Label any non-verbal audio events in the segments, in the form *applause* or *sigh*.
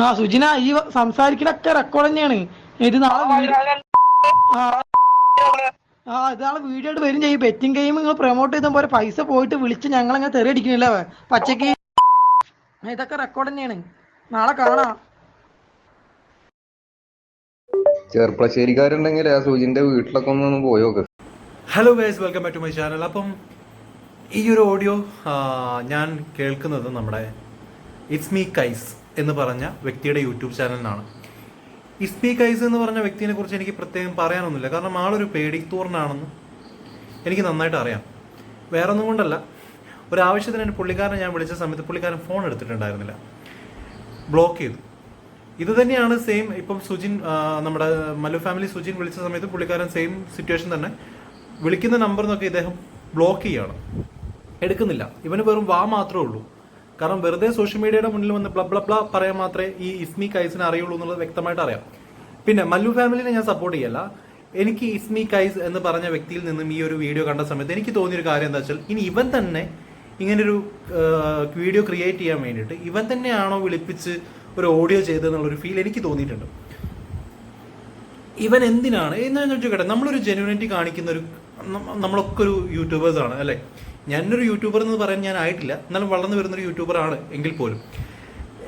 ആ സുജിന ഈ സംസാരിക്കലൊക്കെ റെക്കോർഡ് തന്നെയാണ്. ഇത് നാളെ ആ ആ ഇത് നാളെ വീഡിയോ ആയിട്ട് വരും ചെയ്യും. ബെറ്റിംഗ് ഗെയിം നിങ്ങൾ പ്രൊമോട്ട് ചെയ്ത പോലെ പൈസ പോയിട്ട് വിളിച്ച് ഞങ്ങൾ അങ്ങനെ തെറി അടിക്കണില്ല പച്ചക്ക് ഇതൊക്കെ റെക്കോർഡ് തന്നെയാണ്. നാളെ കാണാം. ചെറുപ്പശ്ശേരിക്കാരുണ്ടെങ്കിൽ ആ സുജിന്റെ വീട്ടിലൊക്കെ ഒന്ന് പോയോ hello guys welcome back to my channel അപ്പം ഈ ഒരു ഓഡിയോ ഞാൻ കേൾക്കുന്നത് നമ്മുടെ ഇറ്റ്സ് മീ കൈസ് എന്ന് പറഞ്ഞ വ്യക്തിയുടെ യൂട്യൂബ് ചാനലിനാണ്. ഇസ്പി കൈസ് എന്ന് പറഞ്ഞ വ്യക്തിനെ കുറിച്ച് എനിക്ക് പ്രത്യേകം പറയാനൊന്നുമില്ല. കാരണം ആളൊരു പേടിത്തൂറിനാണെന്ന് എനിക്ക് നന്നായിട്ട് അറിയാം. വേറെ ഒന്നും കൊണ്ടല്ല. ഒരാവശ്യത്തിന് എന്റെ പുള്ളിക്കാരനെ ഞാൻ വിളിച്ച സമയത്ത് പുള്ളിക്കാരൻ ഫോൺ എടുത്തിട്ടുണ്ടായിരുന്നില്ല. ബ്ലോക്ക് ചെയ്തു. ഇത് തന്നെയാണ് സെയിം ഇപ്പം സുജിൻ നമ്മുടെ മല്ലു ഫാമിലി സുജിൻ വിളിച്ച സമയത്ത് പുള്ളിക്കാരൻ സെയിം സിറ്റുവേഷൻ തന്നെ വിളിക്കുന്ന നമ്പർ എന്നൊക്കെ ഇദ്ദേഹം ബ്ലോക്ക് ചെയ്യുകയാണ് എടുക്കുന്നില്ല. ഇവന് വെറും വാ മാത്രമേ ഉള്ളൂ. കാരണം വെറുതെ സോഷ്യൽ മീഡിയയുടെ മുന്നിൽ വന്ന് ബ്ല ബ്ല പറയാൻ മാത്രമേ ഈ ഇസ്മി കൈസിനെ അറിയുള്ളൂ എന്നുള്ളത് വ്യക്തമായിട്ട് അറിയാം. പിന്നെ മല്ലു ഫാമിലിനെ ഞാൻ സപ്പോർട്ട് ചെയ്യല്ല. എനിക്ക് ഇസ്മി കൈസ് എന്ന് പറഞ്ഞ വ്യക്തിയിൽ നിന്നും ഈ ഒരു വീഡിയോ കണ്ട സമയത്ത് എനിക്ക് തോന്നിയൊരു കാര്യം എന്താ വെച്ചാൽ ഇനി ഇവൻ തന്നെ ഇങ്ങനൊരു വീഡിയോ ക്രിയേറ്റ് ചെയ്യാൻ വേണ്ടിയിട്ട് ഇവൻ തന്നെയാണോ വിളിപ്പിച്ച് ഒരു ഓഡിയോ ചെയ്തതെന്നുള്ളൊരു ഫീൽ എനിക്ക് തോന്നിയിട്ടുണ്ട്. ഇവൻ എന്തിനാണ്? എന്ന് ചോദിച്ചു ചോദിക്കട്ടെ നമ്മളൊരു ജെന്യൂനിറ്റി കാണിക്കുന്ന ഒരു നമ്മളൊക്കെ ഒരു യൂട്യൂബേഴ്സ് ആണ് അല്ലെ? ഞാനൊരു യൂട്യൂബർ എന്ന് പറയാൻ ഞാൻ ആയിട്ടില്ല. എന്നാലും വളർന്നു വരുന്നൊരു യൂട്യൂബർ ആണ് എങ്കിൽ പോലും.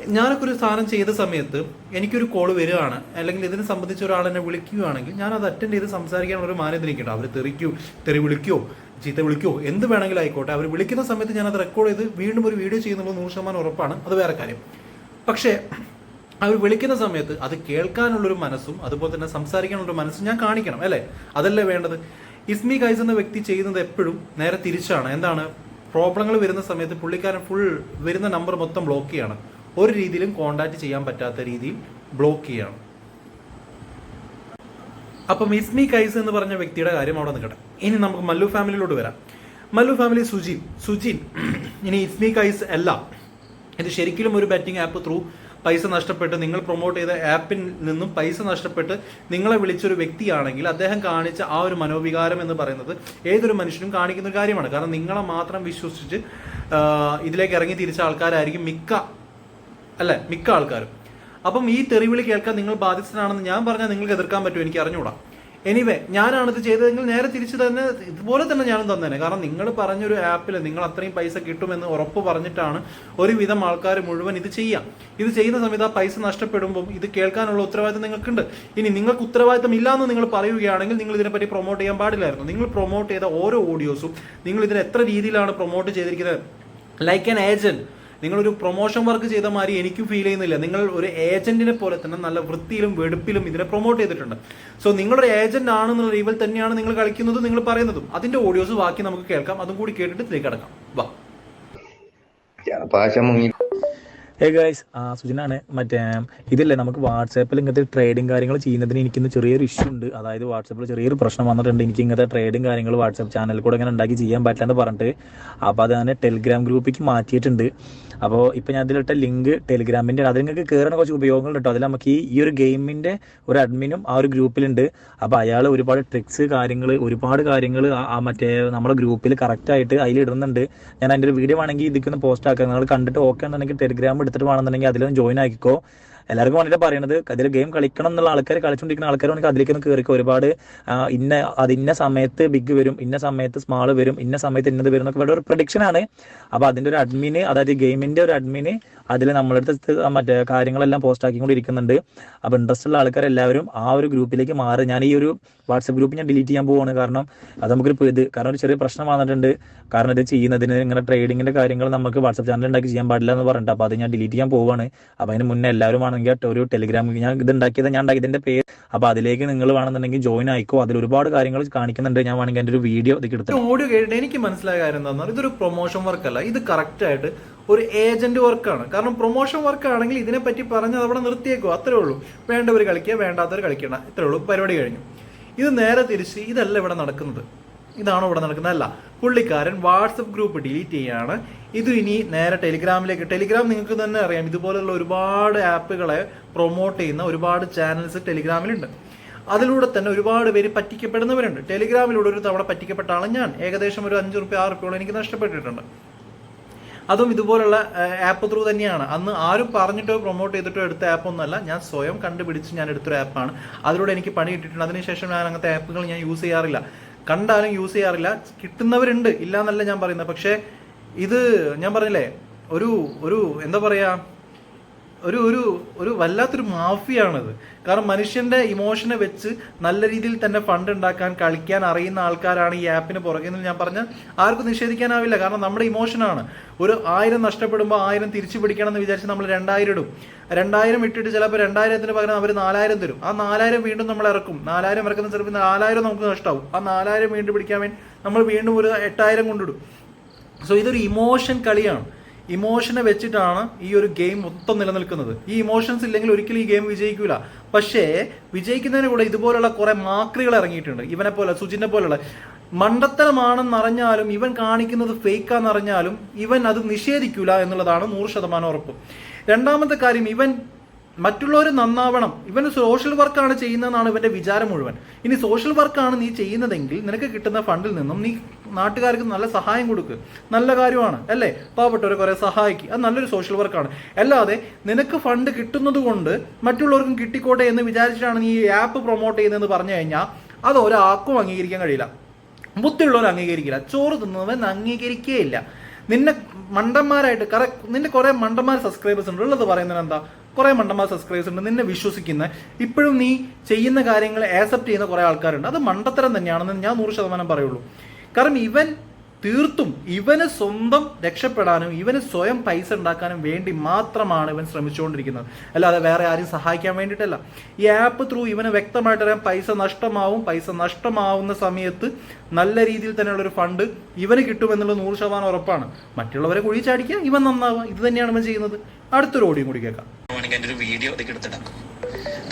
ഞാനൊക്കെ ഒരു സാധനം ചെയ്ത സമയത്ത് എനിക്കൊരു കോൾ വരികയാണ്. അല്ലെങ്കിൽ ഇതിനെ സംബന്ധിച്ച് ഒരാൾ എന്നെ വിളിക്കുകയാണെങ്കിൽ ഞാൻ അത് അറ്റൻഡ് ചെയ്ത് സംസാരിക്കാനുള്ള ഒരു മാന്യത അവർ തെറിക്കോ തെറി വിളിക്കോ ചീത്ത വിളിക്കോ എന്ത് വേണമെങ്കിലും ആയിക്കോട്ടെ. അവർ വിളിക്കുന്ന സമയത്ത് ഞാൻ അത് റെക്കോർഡ് ചെയ്ത് വീണ്ടും ഒരു വീഡിയോ ചെയ്യുന്നുള്ളത് നൂറ് ശതമാനം ഉറപ്പാണ്. അത് വേറെ കാര്യം. പക്ഷേ അവർ വിളിക്കുന്ന സമയത്ത് അത് കേൾക്കാനുള്ളൊരു മനസ്സും അതുപോലെ തന്നെ സംസാരിക്കാനുള്ളൊരു മനസ്സും ഞാൻ കാണിക്കണം അല്ലേ? അതല്ലേ വേണ്ടത്? ഇസ്മി ഗൈസ് എന്ന വ്യക്തി ചെയ്യുന്നത് എപ്പോഴും നേരെ തിരിച്ചാണ്. എന്താണ്? പ്രോബ്ലങ്ങൾ വരുന്ന സമയത്ത് പുള്ളിക്കാരൻ ഫുൾ വരുന്ന നമ്പർ മൊത്തം ബ്ലോക്ക് ചെയ്യാണ്. ഒരു രീതിയിലും കോണ്ടാക്ട് ചെയ്യാൻ പറ്റാത്ത രീതിയിൽ ബ്ലോക്ക് ചെയ്യാണ്. അപ്പം ഇസ്മി കൈസ് എന്ന് പറഞ്ഞ വ്യക്തിയുടെ കാര്യം അവിടെ നിൽക്കട്ടെ. ഇനി നമുക്ക് മല്ലു ഫാമിലിയിലോട്ട് വരാം. മല്ലു ഫാമിലി സുജിൻ. സുജിൻ *clears throat* ഇനി ഇസ്മി കൈസ് അല്ല. ഇത് ശരിക്കും ഒരു ബാറ്റിംഗ് ആപ്പ് ത്രൂ പൈസ നഷ്ടപ്പെട്ട് നിങ്ങൾ പ്രൊമോട്ട് ചെയ്ത ആപ്പിൽ നിന്നും പൈസ നഷ്ടപ്പെട്ട് നിങ്ങളെ വിളിച്ചൊരു വ്യക്തിയാണെങ്കിൽ അദ്ദേഹം കാണിച്ച ആ ഒരു മനോവികാരം എന്ന് പറയുന്നത് ഏതൊരു മനുഷ്യനും കാണിക്കുന്ന ഒരു കാര്യമാണ്. കാരണം നിങ്ങളെ മാത്രം വിശ്വസിച്ച് ഇതിലേക്ക് ഇറങ്ങി തിരിച്ച ആൾക്കാരായിരിക്കും മിക്ക അല്ലെ മിക്ക ആൾക്കാരും. അപ്പം ഈ തെറിവിളി കേൾക്കാൻ നിങ്ങൾ ബാധിച്ചതാണെന്ന് ഞാൻ പറഞ്ഞാൽ നിങ്ങൾക്ക് എതിർക്കാൻ പറ്റുമോ? എനിക്ക് അറിഞ്ഞൂടാ. എനിവേ ഞാനാണിത് ചെയ്തതെങ്കിൽ നേരെ തിരിച്ച് തന്നെ ഇതുപോലെ തന്നെ ഞാനും തന്നേനെ. കാരണം നിങ്ങൾ പറഞ്ഞൊരു ആപ്പിൽ നിങ്ങൾ അത്രയും പൈസ കിട്ടുമെന്ന് ഉറപ്പ് പറഞ്ഞിട്ടാണ് ഒരുവിധം ആൾക്കാർ മുഴുവൻ ഇത് ചെയ്യാം. ഇത് ചെയ്യുന്ന സമയത്ത് ആ പൈസ നഷ്ടപ്പെടുമ്പോൾ ഇത് കേൾക്കാനുള്ള ഉത്തരവാദിത്തം നിങ്ങൾക്കുണ്ട്. ഇനി നിങ്ങൾക്ക് ഉത്തരവാദിത്തം ഇല്ലാന്ന് നിങ്ങൾ പറയുകയാണെങ്കിൽ നിങ്ങൾ ഇതിനെപ്പറ്റി പ്രൊമോട്ട് ചെയ്യാൻ പാടില്ലായിരുന്നു. നിങ്ങൾ പ്രൊമോട്ട് ചെയ്ത ഓരോ ഓഡിയോസും നിങ്ങൾ ഇതിന് എത്ര രീതിയിലാണ് പ്രൊമോട്ട് ചെയ്തിരിക്കുന്നത്? ലൈക്ക് ആൻ ഏജന്റ് നിങ്ങളൊരു പ്രൊമോഷൻ വർക്ക് ചെയ്ത മാതിരി എനിക്കും ഫീൽ ചെയ്യുന്നില്ല. നിങ്ങൾ ഒരു ഏജന്റിനെ പോലെ തന്നെ നല്ല വൃത്തിയിലും വെടുപ്പിലും ഇതിനെ പ്രൊമോട്ട് ചെയ്തിട്ടുണ്ട്. സോ നിങ്ങളൊരു ഏജന്റ് ആണെന്നുള്ള രീതിയിൽ തന്നെയാണ് നിങ്ങൾ കളിക്കുന്നതും നിങ്ങൾ പറയുന്നതും. അതിന്റെ ഓഡിയോസ് ബാക്കി നമുക്ക് കേൾക്കാം. അതും കൂടി കേട്ടിട്ട് ഇതിലേക്ക് അടക്കാം വാ. ഹേ ഗൈസ് ആ സുജനാണ്. മറ്റേ ഇതില്ലേ നമുക്ക് വാട്സാപ്പിൽ ഇങ്ങനത്തെ ട്രേഡിങ് കാര്യങ്ങൾ ചെയ്യുന്നതിന് എനിക്കിന്ന് ചെറിയൊരു ഇഷ്യൂ ഉണ്ട്. അതായത് വാട്സാപ്പിൽ ചെറിയൊരു പ്രശ്നം വന്നിട്ടുണ്ട്. എനിക്ക് ഇങ്ങനത്തെ ട്രേഡിങ് കാര്യങ്ങൾ വാട്സാപ്പ് ചാനലിൽ കൂടെ ഇങ്ങനെ ഉണ്ടാക്കി ചെയ്യാൻ പറ്റില്ലെന്ന് പറഞ്ഞിട്ട്. അപ്പോൾ അത് ഞാൻ ടെലിഗ്രാം ഗ്രൂപ്പിലേക്ക് മാറ്റിയിട്ടുണ്ട്. അപ്പോൾ ഇപ്പോൾ ഞാൻ അതിലിട്ട ലിങ്ക് ടെലിഗ്രാമിന്റെ അത് നിങ്ങൾക്ക് കയറുന്ന കുറച്ച് ഉപയോഗങ്ങൾ കേട്ടോ അതിൽ നമുക്ക് ഈ ഒരു ഗെയിമിന്റെ ഒരു അഡ്മിനും ആ ഒരു ഗ്രൂപ്പിലുണ്ട്. അപ്പോൾ അയാൾ ഒരുപാട് ട്രിക്സ് കാര്യങ്ങൾ ഒരുപാട് കാര്യങ്ങൾ ആ മറ്റേ നമ്മുടെ ഗ്രൂപ്പിൽ കറക്റ്റായിട്ട് അതിൽ ഇടുന്നുണ്ട്. ഞാൻ അതിന്റെ ഒരു വീഡിയോ വേണമെങ്കിൽ ഇതിക്കൊന്ന് പോസ്റ്റ് ആക്കാം. നിങ്ങൾ കണ്ടിട്ട് ഓക്കെ ആണെന്നുണ്ടെങ്കിൽ ടെലിഗ്രാം എടുത്തിട്ട് വേണമെന്നുണ്ടെങ്കിൽ അതിലൊന്ന് ജോയിൻ ആക്കിക്കോ. എല്ലാവർക്കും വേണ്ടിയിട്ട് പറയണത്. അതിൽ ഗെയിം കളിക്കണം എന്നുള്ള ആൾക്കാർ കളിച്ചുകൊണ്ടിരിക്കുന്ന ആൾക്കാരാണെങ്കിൽ അതിലേക്ക് കയറി ഒരുപാട് ഇന്ന അത് ഇന്ന സമയത്ത് ബിഗ് വരും ഇന്ന സമയത്ത് സ്മാൾ വരും ഇന്ന സമയത്ത് ഇന്നത് വരും എന്നൊക്കെ ഒരു പ്രഡിക്ഷൻ ആണ്. അപ്പൊ അതിന്റെ ഒരു അഡ്മിന് അതായത് ഗെയിമിന്റെ ഒരു അഡ്മിന് അതിൽ നമ്മളടുത്ത് മറ്റേ കാര്യങ്ങളെല്ലാം പോസ്റ്റ് ആക്കിക്കൊണ്ടിരിക്കുന്നുണ്ട്. അപ്പൊ ഇൻട്രസ്റ്റ് ഉള്ള ആൾക്കാർ എല്ലാവരും ആ ഒരു ഗ്രൂപ്പിലേക്ക് മാറി. ഞാൻ ഈ ഒരു വാട്സപ്പ് ഗ്രൂപ്പ് ഞാൻ ഡിലീറ്റ് ചെയ്യാൻ പോവാണ്. കാരണം അത് നമുക്കൊരു ഇത് കാരണം ഒരു ചെറിയ പ്രശ്നം വന്നിട്ടുണ്ട്. കാരണം ഇത് ചെയ്യുന്നതിന് ഇങ്ങനെ ട്രേഡിങ്ങിന്റെ കാര്യങ്ങൾ നമുക്ക് വാട്സപ്പ് ചാനൽ ഉണ്ടാക്കി ചെയ്യാൻ പാടില്ല എന്ന് പറഞ്ഞിട്ട് അപ്പൊ അത് ഞാൻ ഡിലീറ്റ് ചെയ്യാൻ പോവാണ്. അപ്പൊ അതിന് മുന്നേ എല്ലാവരും ആണെങ്കിൽ ഒരു ടെലിഗ്രാം ഞാൻ ഇത് ഉണ്ടാക്കിയത് ഞാൻ ഉണ്ടാക്കി ഇതിന്റെ പേര്. അപ്പൊ അതിലേക്ക് നിങ്ങൾ വേണമെന്നുണ്ടെങ്കിൽ ജോയിൻ ആയിക്കോ. അതിൽ ഒരുപാട് കാര്യങ്ങൾ കാണിക്കുന്നുണ്ട്. ഞാൻ വേണമെങ്കിൽ എന്റെ ഒരു വീഡിയോ എടുത്ത് ഓഡിയോ കേട്ടിട്ട് എനിക്ക് മനസ്സിലായ കാര്യം എന്താണെന്ന് പറഞ്ഞാൽ ഇതൊരു പ്രൊമോഷൻ വർക്ക് അല്ല. ഇത് കറക്റ്റ് ആയിട്ട് ഒരു ഏജന്റ് വർക്കാണ് കാരണം പ്രൊമോഷൻ വർക്ക് ആണെങ്കിൽ ഇതിനെപ്പറ്റി പറഞ്ഞ് അവിടെ നിർത്തിയേക്കോ. അത്രേ ഉള്ളൂ. വേണ്ടവർ കളിക്കുക വേണ്ടാത്തവർ കളിക്കണം ഇത്രേ ഉള്ളൂ. പരിപാടി കഴിഞ്ഞു. ഇത് നേരെ തിരിച്ച് ഇതല്ല ഇവിടെ നടക്കുന്നത്. ഇതാണോ ഇവിടെ നടക്കുന്നതല്ല പുള്ളിക്കാരൻ വാട്സപ്പ് ഗ്രൂപ്പ് ഡിലീറ്റ് ചെയ്യാണ്. ഇത് ഇനി നേരെ ടെലിഗ്രാമിലേക്ക്. ടെലിഗ്രാം നിങ്ങൾക്ക് തന്നെ അറിയാം. ഇതുപോലെയുള്ള ഒരുപാട് ആപ്പുകളെ പ്രൊമോട്ട് ചെയ്യുന്ന ഒരുപാട് ചാനൽസ് ടെലിഗ്രാമിലുണ്ട്. അതിലൂടെ തന്നെ ഒരുപാട് പേര് പറ്റിക്കപ്പെടുന്നവരുണ്ട്. ടെലിഗ്രാമിലൂടെ ഒരു തവണ പറ്റിക്കപ്പെട്ട ആളാണ് ഞാൻ. ഏകദേശം ഒരു അഞ്ച് റുപ്യ ആറ് റുപ്യോളം എനിക്ക് നഷ്ടപ്പെട്ടിട്ടുണ്ട്. അതും ഇതുപോലുള്ള ആപ്പ് ത്രൂ തന്നെയാണ്. അന്ന് ആരും പറഞ്ഞിട്ടോ പ്രൊമോട്ട് ചെയ്തിട്ടോ എടുത്ത ആപ്പ് ഒന്നുമല്ല. ഞാൻ സ്വയം കണ്ടുപിടിച്ച് ഞാൻ എടുത്തൊരു ആപ്പാണ് അതിലൂടെ എനിക്ക് പണി കിട്ടിയിട്ടുണ്ട്. അതിനുശേഷം ഞാൻ അങ്ങനത്തെ ആപ്പുകൾ ഞാൻ യൂസ് ചെയ്യാറില്ല. കണ്ടാലും യൂസ് ചെയ്യാറില്ല. കിട്ടുന്നവരുണ്ട്. ഇല്ല എന്നല്ല ഞാൻ പറയുന്നത്. പക്ഷേ ഇത് ഞാൻ പറഞ്ഞില്ലേ ഒരു ഒരു എന്താ പറയാ ഒരു ഒരു ഒരു വല്ലാത്തൊരു മാഫിയാണത്. കാരണം മനുഷ്യന്റെ ഇമോഷനെ വെച്ച് നല്ല രീതിയിൽ തന്നെ ഫണ്ട് ഉണ്ടാക്കാൻ കളിക്കാൻ അറിയുന്ന ആൾക്കാരാണ് ഈ ആപ്പിന് പുറകെ. എന്ന് ഞാൻ പറഞ്ഞാൽ ആർക്കും നിഷേധിക്കാനാവില്ല. കാരണം നമ്മുടെ ഇമോഷനാണ് ഒരു ആയിരം നഷ്ടപ്പെടുമ്പോൾ ആയിരം തിരിച്ചു പിടിക്കണം എന്ന് വിചാരിച്ച് നമ്മൾ രണ്ടായിരം ഇടും. രണ്ടായിരം ഇട്ടിട്ട് ചിലപ്പോൾ രണ്ടായിരത്തിന് പകരം അവർ നാലായിരം തരും. ആ നാലായിരം വീണ്ടും നമ്മൾ ഇറക്കും. നാലായിരം ഇറക്കുന്ന ചിലപ്പോൾ നാലായിരം നമുക്ക് നഷ്ടമാവും. ആ നാലായിരം വീണ്ടും പിടിക്കാൻ വേണ്ടി നമ്മൾ വീണ്ടും ഒരു എട്ടായിരം കൊണ്ടിടും. സോ ഇതൊരു ഇമോഷൻ കളിയാണ്. ഇമോഷനെ വെച്ചിട്ടാണ് ഈ ഒരു ഗെയിം മൊത്തം നിലനിൽക്കുന്നത്. ഈ ഇമോഷൻസ് ഇല്ലെങ്കിൽ ഒരിക്കലും ഈ ഗെയിം വിജയിക്കൂല. പക്ഷേ വിജയിക്കുന്നതിന് കൂടെ ഇതുപോലുള്ള കുറെ മാക്രികൾ ഇറങ്ങിയിട്ടുണ്ട്. ഇവനെ പോലെ സുജിനെ പോലുള്ള. മണ്ടത്തരമാണെന്നറിഞ്ഞാലും ഇവൻ കാണിക്കുന്നത് ഫേക്കാന്നറിഞ്ഞാലും ഇവൻ അത് നിഷേധിക്കൂല എന്നുള്ളതാണ് നൂറ് ശതമാനം ഉറപ്പ്. രണ്ടാമത്തെ കാര്യം ഇവൻ മറ്റുള്ളവർ നന്നാവണം. ഇവൻ സോഷ്യൽ വർക്കാണ് ചെയ്യുന്നതെന്നാണ് ഇവന്റെ വിചാരം മുഴുവൻ. ഇനി സോഷ്യൽ വർക്കാണ് നീ ചെയ്യുന്നതെങ്കിൽ നിനക്ക് കിട്ടുന്ന ഫണ്ടിൽ നിന്നും നീ നാട്ടുകാർക്ക് നല്ല സഹായം കൊടുക്ക്. നല്ല കാര്യമാണ് അല്ലേ? പാവപ്പെട്ടവരെ കുറെ സഹായിക്കുക അത് നല്ലൊരു സോഷ്യൽ വർക്കാണ് അല്ലാതെ നിനക്ക് ഫണ്ട് കിട്ടുന്നത് കൊണ്ട് മറ്റുള്ളവർക്കും കിട്ടിക്കോട്ടെ എന്ന് വിചാരിച്ചിട്ടാണ് നീ ഈ ആപ്പ് പ്രൊമോട്ട് ചെയ്യുന്നതെന്ന് പറഞ്ഞു കഴിഞ്ഞാൽ അത് ഒരാൾക്കും അംഗീകരിക്കാൻ കഴിയില്ല. ബുദ്ധിയുള്ളവർ അംഗീകരിക്കില്ല. ചോറ് തിന്നുന്നവൻ അംഗീകരിക്കുകയില്ല നിന്നെ മണ്ടന്മാരായിട്ട് കറ നിന്റെ കുറെ മണ്ടന്മാർ സബ്സ്ക്രൈബേഴ്സ് ഉണ്ട്. ഉള്ളത് പറയുന്നത് എന്താ? കുറെ മണ്ടന്മാർ സബ്സ്ക്രൈബേഴ്സ് ഉണ്ട്. നിന്നെ വിശ്വസിക്കുന്ന ഇപ്പോഴും നീ ചെയ്യുന്ന കാര്യങ്ങൾ ആക്സെപ്റ്റ് ചെയ്യുന്ന കുറെ ആൾക്കാരുണ്ട്. അത് മണ്ടത്തരം തന്നെയാണെന്ന് ഞാൻ നൂറ് ശതമാനം പറയുള്ളൂ. കാരണം ഇവൻ തീർത്തും ഇവന് സ്വന്തം രക്ഷപ്പെടാനും ഇവന് സ്വയം പൈസ ഉണ്ടാക്കാനും വേണ്ടി മാത്രമാണ് ഇവൻ ശ്രമിച്ചുകൊണ്ടിരിക്കുന്നത്. അല്ലാതെ വേറെ ആരും സഹായിക്കാൻ വേണ്ടിയിട്ടല്ല. ഈ ആപ്പ് ത്രൂ ഇവന് വ്യക്തമായിട്ട് അറിയാം പൈസ നഷ്ടമാവും പൈസ നഷ്ടമാവുന്ന സമയത്ത് നല്ല രീതിയിൽ തന്നെയുള്ള ഒരു ഫണ്ട് ഇവന് കിട്ടുമെന്നുള്ള നൂറ് ശതമാനം ഉറപ്പാണ്. മറ്റുള്ളവരെ കുഴിച്ചാടിക്കുക ഇവൻ നന്നാവുക ഇത് തന്നെയാണ് ഇവൻ ചെയ്യുന്നത്. അടുത്തൊരു ഓടിയും കൂടി കേൾക്കാം. വേണമെങ്കിൽ എന്റെ ഒരു വീഡിയോ ഇതൊക്കെ എടുത്തിടാം.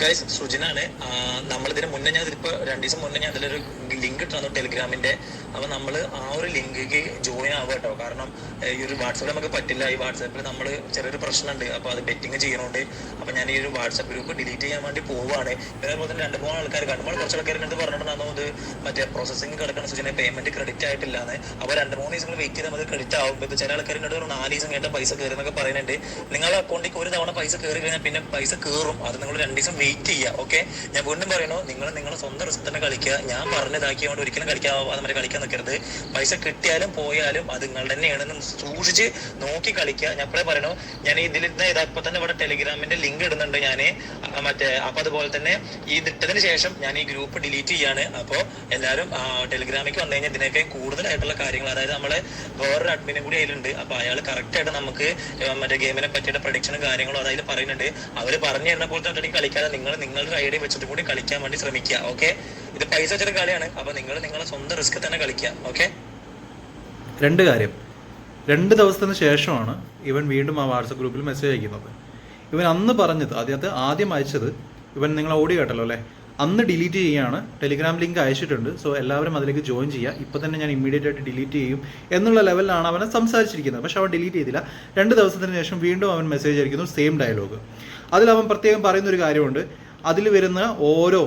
ഗൈസ് സുജിനാണ് നമ്മളിതിന് മുന്നേ ഞാൻ ഇതിപ്പോ രണ്ടു ദിവസം മുന്നേ ഞാൻ അതിലൊരു ലിങ്ക് ഇട്ടാന്നു ടെലിഗ്രാമിന്റെ. അപ്പൊ നമ്മൾ ആ ഒരു ലിങ്കിലേക്ക് ജോയിൻ ആവുക കേട്ടോ കാരണം ഈ ഒരു വാട്സപ്പ് നമുക്ക് പറ്റില്ല. ഈ വാട്സാപ്പിൽ നമ്മൾ ചെറിയൊരു പ്രശ്നമുണ്ട്. അപ്പൊ അത് ബെറ്റിംഗ് ചെയ്യണോണ്ട് അപ്പൊ ഞാൻ ഈ ഒരു വാട്സാപ്പ് ഗ്രൂപ്പ് ഡിലീറ്റ് ചെയ്യാൻ വേണ്ടി പോവാണ്. അതേപോലെ തന്നെ രണ്ട് മൂന്ന് ആൾക്കാർ കണ്ടുമ്പോൾ കുറച്ച് ആൾക്കാർ എന്നിട്ട് പറഞ്ഞിട്ടുണ്ടായിരുന്നു ഇത് മറ്റേ പ്രോസസ്സിംഗ് കിടക്കുന്ന സൂചന പേയ്മെന്റ് ക്രെഡിറ്റ് ആയിട്ടില്ല എന്ന് അപ്പൊ രണ്ട് മൂന്ന് ദിവസങ്ങൾ വെയിറ്റ് ചെയ്താൽ മതി ക്രെഡിറ്റ് ആവും. ഇപ്പൊ ചില ആൾക്കാർ എന്നോട് പറഞ്ഞു നാല് ദിവസം കഴിഞ്ഞാൽ പൈസ കയറി എന്നൊക്കെ പറയുന്നുണ്ട്. നിങ്ങളുടെ അക്കൗണ്ടിലേക്ക് ഒരു തവണ പൈസ കയറി കഴിഞ്ഞാൽ പിന്നെ പൈസ കയറും അത് നിങ്ങൾ രണ്ട് ദിവസം വെയിറ്റ് ചെയ്യുക ഓക്കെ ഞാൻ വീണ്ടും പറയണോ നിങ്ങൾ നിങ്ങളുടെ സ്വന്തം റിസ്ക് തന്നെ കളിക്കുക. ഞാൻ പറഞ്ഞതാക്കിയോണ്ട് ഒരിക്കലും കളിക്കാൻ അതുമാതിരി കളിക്കാൻ നിൽക്കരുത് പൈസ കിട്ടിയാലും പോയാലും അത് നിങ്ങൾ തന്നെയാണെന്ന് സൂക്ഷിച്ച് നോക്കി കളിക്കുക. ഞാൻ ഇപ്പോഴേ പറയണു. ഞാൻ ഇതിൽ ഇപ്പൊ തന്നെ ഇവിടെ ടെലിഗ്രാമിന്റെ ലിങ്ക് ഇടുന്നുണ്ട് ഞാൻ മറ്റേ അപ്പൊ അതുപോലെ തന്നെ ഈ ഇട്ടതിന് ശേഷം ഞാൻ ഈ ഗ്രൂപ്പ് ഡിലീറ്റ് ചെയ്യാണ്. അപ്പോൾ എല്ലാവരും ടെലിഗ്രാമിലേക്ക് വന്നു കഴിഞ്ഞാൽ ഇതിനൊക്കെ കൂടുതലായിട്ടുള്ള കാര്യങ്ങൾ അതായത് നമ്മളെ വേറൊരു അഡ്മിനും കൂടി അതിലുണ്ട്. അപ്പൊ അയാൾ കറക്റ്റ് ആയിട്ട് നമുക്ക് മറ്റേ ഗെയിമിനെ പറ്റിയിട്ട് പ്രൊഡിക്ഷനും കാര്യങ്ങളും അതായത് പറയുന്നുണ്ട്. അവർ പറഞ്ഞു തരുന്ന പോലത്തെ കളിക്കാതെ നിങ്ങൾ നിങ്ങളുടെ ഐഡിയ വെച്ചിട്ട് കൂടി കളിക്കാൻ വേണ്ടി ശ്രമിക്കുക. ഓക്കെ ഇത് പൈസ വെച്ചിട്ട് കളിയാണ്. അപ്പൊ നിങ്ങൾ നിങ്ങളെ സ്വന്തം റിസ്ക് തന്നെ കളിക്കുക. ഓക്കെ രണ്ട് കാര്യം. രണ്ട് ദിവസത്തിന് ശേഷമാണ് ഇവൻ വീണ്ടും ആ വാട്സപ്പ് ഗ്രൂപ്പിൽ മെസ്സേജ് അയക്കുന്നത്. ഇവൻ അന്ന് പറഞ്ഞത് ആദ്യത്തെ ആദ്യം അയച്ചത് ഇവൻ നിങ്ങൾ ഓടി കേട്ടല്ലോ അല്ലേ? അന്ന് ഡിലീറ്റ് ചെയ്യുകയാണ് ടെലിഗ്രാം ലിങ്ക് അയച്ചിട്ടുണ്ട്. സോ എല്ലാവരും അതിലേക്ക് ജോയിൻ ചെയ്യുക. ഇപ്പം തന്നെ ഞാൻ ഇമ്മീഡിയറ്റ് ആയിട്ട് ഡിലീറ്റ് ചെയ്യും എന്നുള്ള ലെവലിലാണ് അവനെ സംസാരിച്ചിരിക്കുന്നത്. പക്ഷെ അവൻ ഡിലീറ്റ് ചെയ്തില്ല. രണ്ട് ദിവസത്തിന് ശേഷം വീണ്ടും അവൻ മെസ്സേജ് അയക്കുന്നു സെയിം ഡയലോഗ് അതിൽ അവൻ പ്രത്യേകം പറയുന്ന ഒരു കാര്യമുണ്ട്. അതിൽ വരുന്ന ഓരോ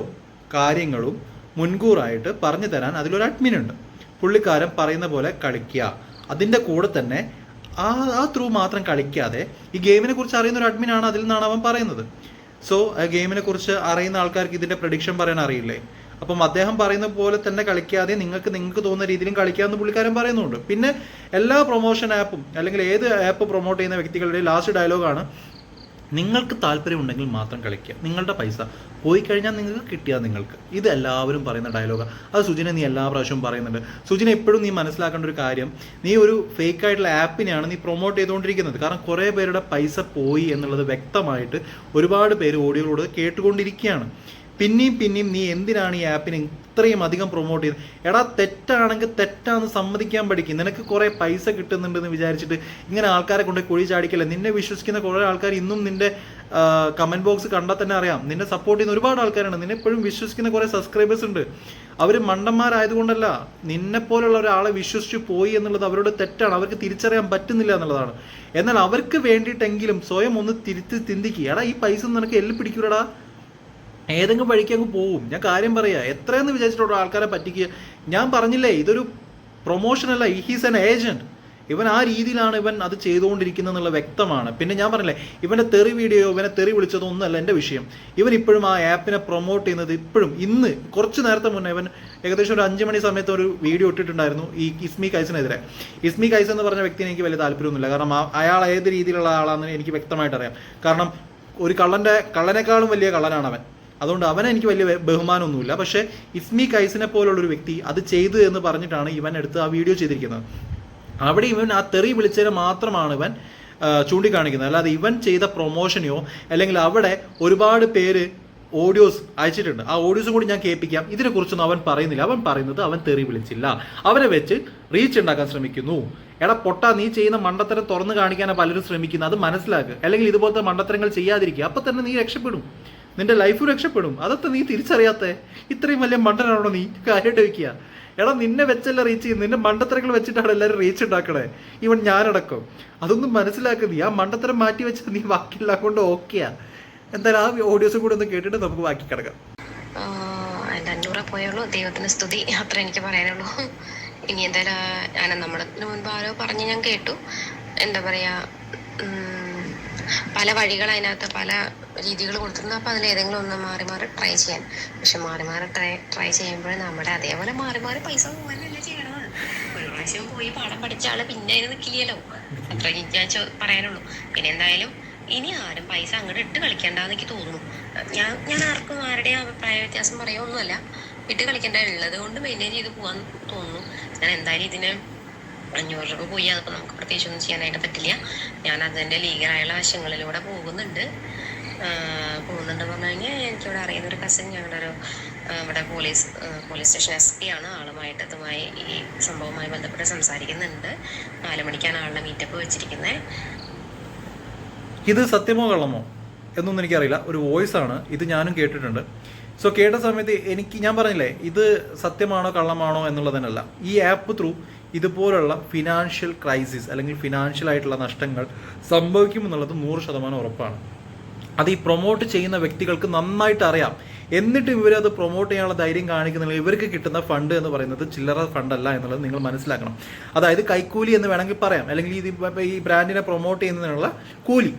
കാര്യങ്ങളും മുൻകൂറായിട്ട് പറഞ്ഞു തരാൻ അതിലൊരു അഡ്മിൻ ഉണ്ട്. പുള്ളിക്കാരൻ പറയുന്ന പോലെ കളിക്കുക. അതിന്റെ കൂടെ തന്നെ ആ ആ ത്രൂ മാത്രം കളിക്കാതെ ഈ ഗെയിമിനെ കുറിച്ച് അറിയുന്ന ഒരു അഡ്മിൻ ആണ് അതിൽ നിന്നാണ് അവൻ പറയുന്നത്. സോ ഗെയിമിനെ കുറിച്ച് അറിയുന്ന ആൾക്കാർക്ക് ഇതിന്റെ പ്രഡിക്ഷൻ പറയാൻ അറിയില്ലേ? അപ്പം അദ്ദേഹം പറയുന്ന പോലെ തന്നെ കളിക്കാതെ നിങ്ങൾക്ക് നിങ്ങൾക്ക് തോന്നുന്ന രീതിയിലും കളിക്കാമെന്ന് പുള്ളിക്കാരൻ പറയുന്നുണ്ട്. പിന്നെ എല്ലാ പ്രൊമോഷൻ ആപ്പും അല്ലെങ്കിൽ ഏത് ആപ്പ് പ്രൊമോട്ട് ചെയ്യുന്ന വ്യക്തികളുടെ ലാസ്റ്റ് ഡയലോഗാണ് നിങ്ങൾക്ക് താല്പര്യമുണ്ടെങ്കിൽ മാത്രം കളിക്കുക. നിങ്ങളുടെ പൈസ പോയി കഴിഞ്ഞാൽ നിങ്ങൾക്ക് കിട്ടിയാൽ നിങ്ങൾക്ക്. ഇത് എല്ലാവരും പറയുന്ന ഡയലോഗാണ് അത് സുജിനെ നീ എല്ലാ പ്രാവശ്യവും പറയുന്നുണ്ട്. സുജിനെ എപ്പോഴും നീ മനസ്സിലാക്കേണ്ട ഒരു കാര്യം നീ ഒരു ഫേക്ക് ആയിട്ടുള്ള ആപ്പിനെയാണ് നീ പ്രൊമോട്ട് ചെയ്തുകൊണ്ടിരിക്കുന്നത്. കാരണം കുറേ പേരുടെ പൈസ പോയി എന്നുള്ളത് വ്യക്തമായിട്ട് ഒരുപാട് പേര് ഓഡിയോയിലൂടെ കേട്ടുകൊണ്ടിരിക്കുകയാണ്. പിന്നെയും പിന്നെയും നീ എന്തിനാണ് ഈ ആപ്പിനെ ഇത്രയും അധികം പ്രൊമോട്ട് ചെയ്ത്? എടാ തെറ്റാണെങ്കിൽ തെറ്റാന്ന് സമ്മതിക്കാൻ പഠിക്കും. നിനക്ക് കുറേ പൈസ കിട്ടുന്നുണ്ടെന്ന് വിചാരിച്ചിട്ട് ഇങ്ങനെ ആൾക്കാരെ കൊണ്ട് കുഴി ചാടിക്കല്ലേ? നിന്നെ വിശ്വസിക്കുന്ന കുറേ ആൾക്കാർ ഇന്നും നിന്റെ കമന്റ് ബോക്സ് കണ്ടാൽ തന്നെ അറിയാം. നിന്നെ സപ്പോർട്ട് ചെയ്യുന്ന ഒരുപാട് ആൾക്കാരുണ്ട്. നിന്നെ എപ്പോഴും വിശ്വസിക്കുന്ന കുറേ സബ്സ്ക്രൈബേഴ്സ് ഉണ്ട്. അവർ മണ്ടന്മാരായതുകൊണ്ടല്ല നിന്നെ പോലുള്ള ഒരാളെ വിശ്വസിച്ച് പോയി എന്നുള്ളത് അവരുടെ തെറ്റാണ്. അവർക്ക് തിരിച്ചറിയാൻ പറ്റുന്നില്ല എന്നുള്ളതാണ്. എന്നാൽ അവർക്ക് വേണ്ടിയിട്ടെങ്കിലും സ്വയം ഒന്ന് തിരിച്ച് ചിന്തിക്കുക എടാ ഈ പൈസ നിനക്ക് എല്ല് പിടിക്കൂലടാ. ഏതെങ്കിലും വഴിക്ക് അങ്ങ് പോവും. ഞാൻ കാര്യം പറയാ എത്രയെന്ന് വിചാരിച്ചിട്ടുള്ള ആൾക്കാരെ പറ്റിക്കുക ഞാൻ പറഞ്ഞില്ലേ ഇതൊരു പ്രൊമോഷൻ അല്ല ഹീസ് എൻ ഏജന്റ് ഇവൻ ആ രീതിയിലാണ് ഇവൻ അത് ചെയ്തുകൊണ്ടിരിക്കുന്നത് എന്നുള്ള വ്യക്തമാണ്. പിന്നെ ഞാൻ പറഞ്ഞില്ലേ ഇവന്റെ തെറി വീഡിയോ ഇവനെ തെറി വിളിച്ചതോ ഒന്നല്ല എന്റെ വിഷയം. ഇവൻ ഇപ്പോഴും ആ ആപ്പിനെ പ്രൊമോട്ട് ചെയ്യുന്നത് ഇപ്പോഴും ഇന്ന് കുറച്ച് നേരത്തെ മുന്നേ ഇവൻ ഏകദേശം ഒരു അഞ്ച് മണി സമയത്ത് ഒരു വീഡിയോ ഇട്ടിട്ടുണ്ടായിരുന്നു ഈ ഇസ്മി കൈസിനെതിരെ. ഇസ്മി കൈസ് എന്ന് പറഞ്ഞ വ്യക്തിനെ എനിക്ക് വലിയ താല്പര്യമൊന്നുമില്ല. കാരണം അയാൾ ഏത് രീതിയിലുള്ള ആളാണെന്ന് എനിക്ക് വ്യക്തമായിട്ട് അറിയാം. കാരണം ഒരു കള്ളന്റെ കള്ളനേക്കാളും വലിയ കള്ളനാണ് അവൻ. അതുകൊണ്ട് അവനെ എനിക്ക് വലിയ ബഹു- ബഹുമാനമൊന്നുമില്ല. പക്ഷേ ഇസ്മി കൈസിനെ പോലുള്ള ഒരു വ്യക്തി അത് ചെയ്തു എന്ന് പറഞ്ഞിട്ടാണ് ഇവൻ എടുത്ത് ആ വീഡിയോ ചെയ്തിരിക്കുന്നത്. അവിടെ ഇവൻ ആ തെറി വിളിച്ചതിന് മാത്രമാണ് ഇവൻ ചൂണ്ടിക്കാണിക്കുന്നത്. അല്ലാതെ ഇവൻ ചെയ്ത പ്രൊമോഷനെയോ അല്ലെങ്കിൽ അവിടെ ഒരുപാട് പേര് ഓഡിയോസ് അയച്ചിട്ടുണ്ട്. ആ ഓഡിയോസും കൂടി ഞാൻ കേൾപ്പിക്കാം. ഇതിനെക്കുറിച്ചൊന്നും അവൻ പറയുന്നില്ല. അവൻ പറയുന്നത് അവൻ തെറി വിളിച്ചില്ല. അവനെ വെച്ച് റീച്ച് ഉണ്ടാക്കാൻ ശ്രമിക്കുന്നു. എടാ പൊട്ട നീ ചെയ്യുന്ന മണ്ടത്തരം തുറന്നു കാണിക്കാനാണ് പലരും ശ്രമിക്കുന്നത്. അത് മനസ്സിലാക്കുക അല്ലെങ്കിൽ ഇതുപോലത്തെ മണ്ടത്തരങ്ങൾ ചെയ്യാതിരിക്കുക. അപ്പൊ തന്നെ നീ രക്ഷപ്പെടും. നിന്റെ ലൈഫ് രക്ഷപ്പെടും. അതൊക്കെ നീ തിരിച്ചറിയാത്തേ. ഇത്രയും വലിയ മണ്ടനാണോ നീ? കാര്യമായിട്ട് വെക്കുക എടാ നിന്നെ വെച്ചല്ല റീച്ച് ചെയ്യുന്നത്. നിന്റെ മണ്ടത്തരങ്ങൾ വെച്ചിട്ടാണ് എല്ലാവരും റീച്ച് ഉണ്ടാക്കണേ. ഇവൻ ഞാനടക്കം. അതൊന്നും മനസ്സിലാക്കുക നീ ആ മണ്ടത്തരം മാറ്റി വെച്ചാൽ നീ ബാക്കിയെല്ലാം കൊണ്ട് ഓക്കെയാ എന്തായാലും ആ ഓഡിയോസും കൂടെ ഒന്ന് കേട്ടിട്ട് നമുക്ക് ബാക്കി കിടക്കാം. എന്റെ പോയുള്ളൂ. ദൈവത്തിന് സ്തുതി. അത്ര എനിക്ക് പറയാനുള്ളൂ. ഇനി എന്തായാലും ഞാൻ നമ്മളതിന് മുൻപ് ആരോ പറഞ്ഞ് ഞാൻ കേട്ടു. എന്താ പറയാ പല വഴികൾ അതിനകത്ത് പല രീതികൾ കൊടുത്തിരുന്നു അപ്പോൾ അതിൽ ഏതെങ്കിലും ഒന്ന് മാറി മാറി ട്രൈ ചെയ്യാൻ. പക്ഷെ മാറി മാറി ട്രൈ ട്രൈ ചെയ്യുമ്പോൾ നമ്മുടെ അതേപോലെ മാറി മാറി പൈസ പോകാനല്ല ചെയ്യണത്. ഒരു പ്രാവശ്യം പോയി പാഠം പഠിച്ച ആൾ പിന്നെ അതിന് നിൽക്കില്ലല്ലോ അത്ര ഞാൻ പറയാനുള്ളൂ. പിന്നെ എന്തായാലും ഇനി ആരും പൈസ അങ്ങോട്ട് ഇട്ട് കളിക്കണ്ടെന്ന് എനിക്ക് തോന്നുന്നു. ഞാൻ ഞാൻ ആർക്കും ആരുടെയും അഭിപ്രായ വ്യത്യാസം പറയുമൊന്നുമല്ല ഇട്ട് കളിക്കേണ്ട. ഉള്ളത് കൊണ്ട് മെയിന്റെയിൻ ചെയ്ത് പോകാൻ തോന്നുന്നു. ഞാൻ എന്തായാലും ഇതിന് അഞ്ഞൂറ് രൂപ പോയി. അതിപ്പോൾ നമുക്ക് പ്രത്യേകിച്ച് ഒന്നും ചെയ്യാനായിട്ട് പറ്റില്ല. ഞാൻ അതിന്റെ ലീഗലായുള്ള വശങ്ങളിലൂടെ പോകുന്നുണ്ട്. പോകുന്നുണ്ട് പറഞ്ഞു കഴിഞ്ഞാൽ എനിക്കിവിടെ അറിയുന്ന ഒരു കസിൻ ഞങ്ങളുടെ ഒരു ഇവിടെ police police station S P ആണ്. ആളുമായിട്ട് ഇതുമായി ഈ സംഭവവുമായി ബന്ധപ്പെട്ട് സംസാരിക്കുന്നുണ്ട്. നാല് മണിക്കാണ് ആളുടെ മീറ്റപ്പ് വെച്ചിരിക്കുന്നത് ഇത് സത്യമോ കള്ളമോ എന്നൊന്നും എനിക്കറിയില്ല. ഒരു വോയിസ് ആണ്. ഇത് ഞാനും കേട്ടിട്ടുണ്ട്. സോ കേട്ട സമയത്ത് എനിക്ക് ഞാൻ പറഞ്ഞില്ലേ ഇത് സത്യമാണോ കള്ളമാണോ എന്നുള്ളതിനല്ല. ഈ ആപ്പ് ത്രൂ ഇതുപോലുള്ള ഫിനാൻഷ്യൽ ക്രൈസിസ് അല്ലെങ്കിൽ ഫിനാൻഷ്യൽ ആയിട്ടുള്ള നഷ്ടങ്ങൾ സംഭവിക്കുമെന്നുള്ളത് നൂറ് ശതമാനം ഉറപ്പാണ്. അത് ഈ പ്രൊമോട്ട് ചെയ്യുന്ന വ്യക്തികൾക്ക് നന്നായിട്ട് അറിയാം. എന്നിട്ടും ഇവരത് പ്രൊമോട്ട് ചെയ്യാനുള്ള ധൈര്യം കാണിക്കുന്നില്ല ഇവർക്ക് കിട്ടുന്ന ഫണ്ട് എന്ന് പറയുന്നത് ചില്ലറ ഫണ്ടല്ല എന്നുള്ളത് നിങ്ങൾ മനസ്സിലാക്കണം. അതായത് കൈക്കൂലി എന്ന് വേണമെങ്കിൽ പറയാം. അല്ലെങ്കിൽ ഈ ബ്രാൻഡിനെ പ്രൊമോട്ട് ചെയ്യുന്നതിനുള്ള കൂലി.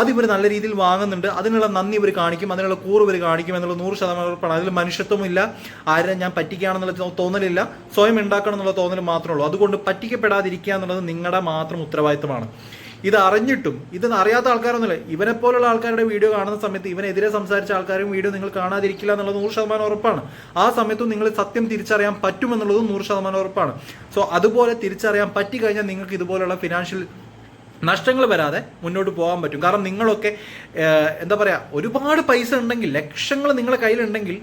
അത് ഇവർ നല്ല രീതിയിൽ വാങ്ങുന്നുണ്ട്. അതിനുള്ള നന്ദി ഇവർ കാണിക്കും. അതിനുള്ള കൂറ് ഇവർ കാണിക്കും എന്നുള്ള നൂറ് ശതമാനം ഉറപ്പാണ് അതിൽ മനുഷ്യത്വമില്ല ആരെ ഞാൻ പറ്റിക്കുകയാണെന്നുള്ള തോന്നലില്ല. സ്വയം ഉണ്ടാക്കണം എന്നുള്ള തോന്നൽ മാത്രമേ ഉള്ളൂ. അതുകൊണ്ട് പറ്റിക്കപ്പെടാതിരിക്കുക എന്നുള്ളത് നിങ്ങളുടെ മാത്രം ഉത്തരവാദിത്തമാണ് ഇത് അറിഞ്ഞിട്ടും ഇത് അറിയാത്ത ആൾക്കാരൊന്നുമില്ല. ഇവനെ പോലുള്ള ആൾക്കാരുടെ വീഡിയോ കാണുന്ന സമയത്ത് ഇവനെതിരെ സംസാരിച്ച ആൾക്കാരും വീഡിയോ നിങ്ങൾ കാണാതിരിക്കില്ല എന്നുള്ളത് നൂറ് ശതമാനം ഉറപ്പാണ്. ആ സമയത്തും നിങ്ങൾ സത്യം തിരിച്ചറിയാൻ പറ്റുമെന്നുള്ളതും നൂറ് ശതമാനം ഉറപ്പാണ്. സോ അതുപോലെ തിരിച്ചറിയാൻ പറ്റി കഴിഞ്ഞാൽ നിങ്ങൾക്ക് ഇതുപോലുള്ള ഫിനാൻഷ്യൽ നഷ്ടങ്ങൾ വരാതെ മുന്നോട്ട് പോകാൻ പറ്റും. കാരണം നിങ്ങളൊക്കെ എന്താ പറയുക ഒരുപാട് പൈസ ഉണ്ടെങ്കിൽ ലക്ഷങ്ങൾ നിങ്ങളുടെ കയ്യിലുണ്ടെങ്കിൽ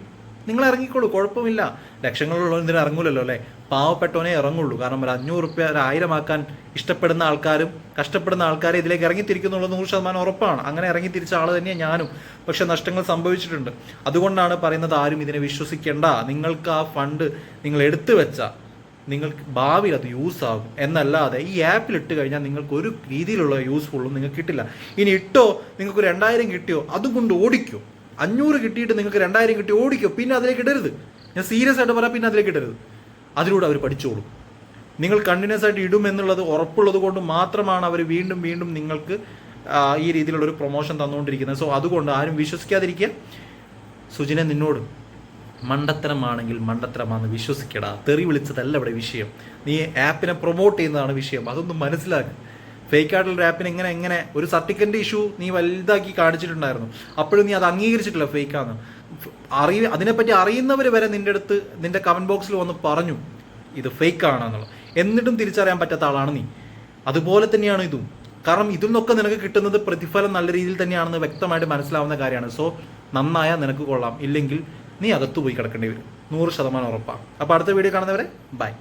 നിങ്ങൾ ഇറങ്ങിക്കോളൂ കുഴപ്പമില്ല. ലക്ഷങ്ങളുള്ള ഇതിന് ഇറങ്ങൂലല്ലോ അല്ലേ? പാവപ്പെട്ടവനെ ഇറങ്ങുള്ളൂ. കാരണം ഒരു അഞ്ഞൂറ് റുപ്യ ഒരു ആയിരമാക്കാൻ ഇഷ്ടപ്പെടുന്ന ആൾക്കാരും കഷ്ടപ്പെടുന്ന ആൾക്കാരും ഇതിലേക്ക് ഇറങ്ങിത്തിരിക്കുന്നുള്ളത് നൂറ് ശതമാനം ഉറപ്പാണ്. അങ്ങനെ ഇറങ്ങിത്തിരിച്ച ആൾ തന്നെയാണ് ഞാനും. പക്ഷെ നഷ്ടങ്ങൾ സംഭവിച്ചിട്ടുണ്ട്. അതുകൊണ്ടാണ് പറയുന്നത് ആരും ഇതിനെ വിശ്വസിക്കേണ്ട. നിങ്ങൾക്ക് ആ ഫണ്ട് നിങ്ങൾ എടുത്തു വെച്ച നിങ്ങൾക്ക് ഭാവിയിൽ അത് യൂസ് ആകും. എന്നല്ലാതെ ഈ ആപ്പിൽ ഇട്ട് കഴിഞ്ഞാൽ നിങ്ങൾക്ക് ഒരു രീതിയിലുള്ള യൂസ്ഫുള്ളും നിങ്ങൾക്ക് കിട്ടില്ല. ഇനി ഇട്ടോ നിങ്ങൾക്ക് രണ്ടായിരം കിട്ടിയോ അതുകൊണ്ട് ഓടിക്കോ. അഞ്ഞൂറ് കിട്ടിയിട്ട് നിങ്ങൾക്ക് രണ്ടായിരം കിട്ടി ഓടിക്കോ പിന്നെ അതിലേക്ക് ഇടരുത്. ഞാൻ സീരിയസ് ആയിട്ട് പറയാം പിന്നെ അതിലേക്ക് ഇടരുത്. അതിലൂടെ അവർ പഠിച്ചോളും. നിങ്ങൾ കണ്ടിന്യൂസ് ആയിട്ട് ഇടും എന്നുള്ളത് ഉറപ്പുള്ളത് കൊണ്ട് മാത്രമാണ് അവർ വീണ്ടും വീണ്ടും നിങ്ങൾക്ക് ഈ രീതിയിലുള്ള ഒരു പ്രൊമോഷൻ തന്നുകൊണ്ടിരിക്കുന്നത്. സോ അതുകൊണ്ട് ആരും വിശ്വസിക്കാതിരിക്കുക. സുജിനെ നിന്നോട് മണ്ടത്തരമാണെങ്കിൽ മണ്ടത്തരമാണെന്ന് വിശ്വസിക്കടാ. തെറി വിളിച്ചതല്ല ഇവിടെ വിഷയം. നീ ആപ്പിനെ പ്രൊമോട്ട് ചെയ്യുന്നതാണ് വിഷയം. അതൊന്നും മനസ്സിലാക്കുക ഫേക്ക് ആയിട്ടുള്ള ആപ്പിന് എങ്ങനെ എങ്ങനെ ഒരു സർട്ടിഫിക്കറ്റ് ഇഷ്യൂ നീ വലുതാക്കി കാണിച്ചിട്ടുണ്ടായിരുന്നു. അപ്പോഴും നീ അത് അംഗീകരിച്ചിട്ടില്ല ഫേക്കാന്ന് അറിയ അതിനെപ്പറ്റി അറിയുന്നവർ വരെ നിന്റെ അടുത്ത് നിന്റെ കമന്റ് ബോക്സിൽ വന്ന് പറഞ്ഞു ഇത് ഫേക്ക് ആണെന്നുള്ളത്. എന്നിട്ടും തിരിച്ചറിയാൻ പറ്റാത്ത ആളാണ് നീ. അതുപോലെ തന്നെയാണ് ഇതും. കാരണം ഇതിൽ നിന്നൊക്കെ നിനക്ക് കിട്ടുന്നത് പ്രതിഫലം നല്ല രീതിയിൽ തന്നെയാണെന്ന് വ്യക്തമായിട്ട് മനസ്സിലാവുന്ന കാര്യമാണ്. സോ നന്നായാൽ നിനക്ക് കൊള്ളാം. ഇല്ലെങ്കിൽ നീ അകത്തു പോയി കിടക്കേണ്ടി വരും. നൂറ് ശതമാനം ഉറപ്പാണ് അപ്പോൾ അടുത്ത വീഡിയോ കാണുന്നവരെ ബൈ